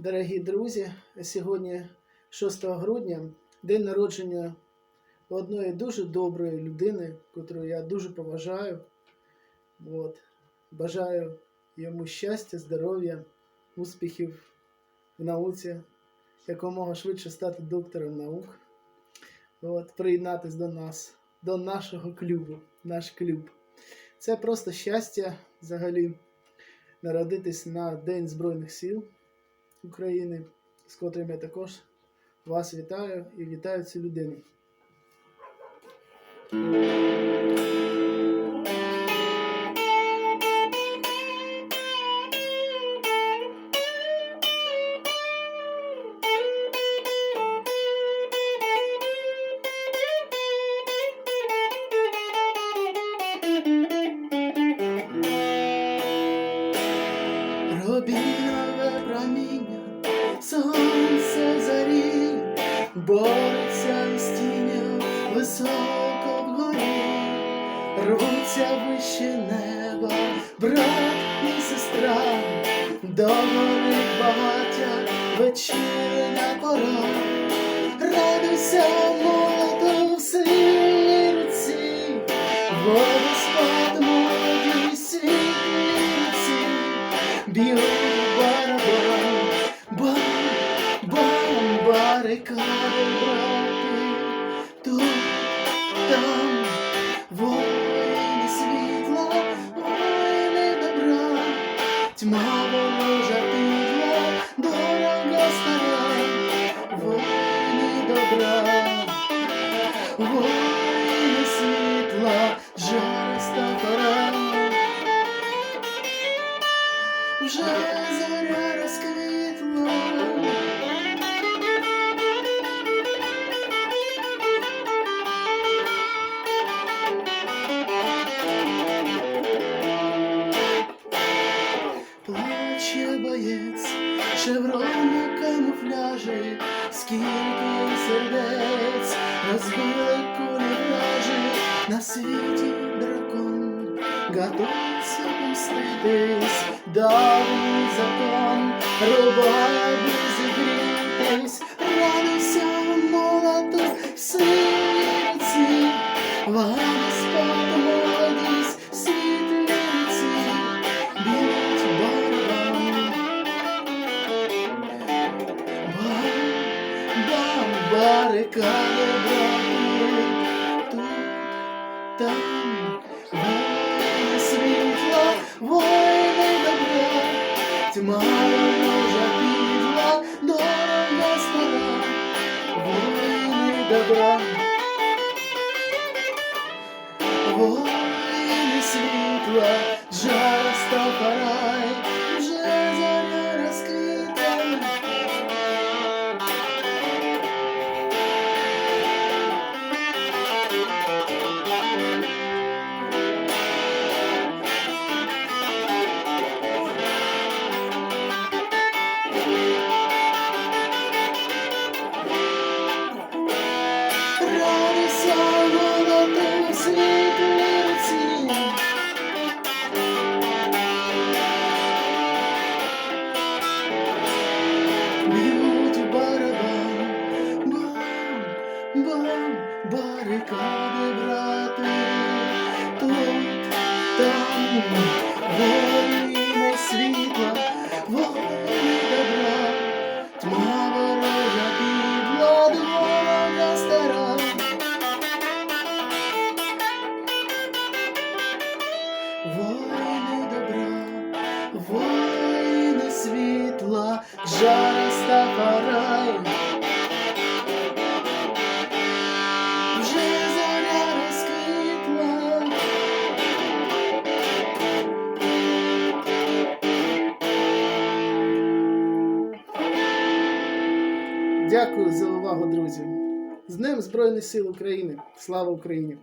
Дорогі друзі, сьогодні 6 грудня, день народження одної дуже доброї людини, яку я дуже поважаю. От. Бажаю йому щастя, здоров'я, успіхів в науці, якомога швидше стати доктором наук. От. Приєднатись до нас, до нашого клубу, наш клуб. Це просто щастя взагалі народитись на День Збройних сил України, з котрим я також вас вітаю і вітаю цю людину. Сонце зарі, бореться із тінню високо вгорі, рвуться вище неба, брат і сестра, догорить багаття, вечірня пора, радуйся, молоду в сильній руці, водоспад молоді світлій руці. Б'ють бам, барикади брати, тут, Шеврон на камуфляжі, скільки сердець розбили кулі вражі, на світі дракон, готується помститись, давній закон, рубає зігрітись, радуйся, молоду, синиці, барикади брати, тут, там, воїни світла, воїни добра, тьма ворожа підла, дорога стара, воїни добра, там, воїни Дякую за увагу, друзі. З Днем Збройних сил України! Слава Україні!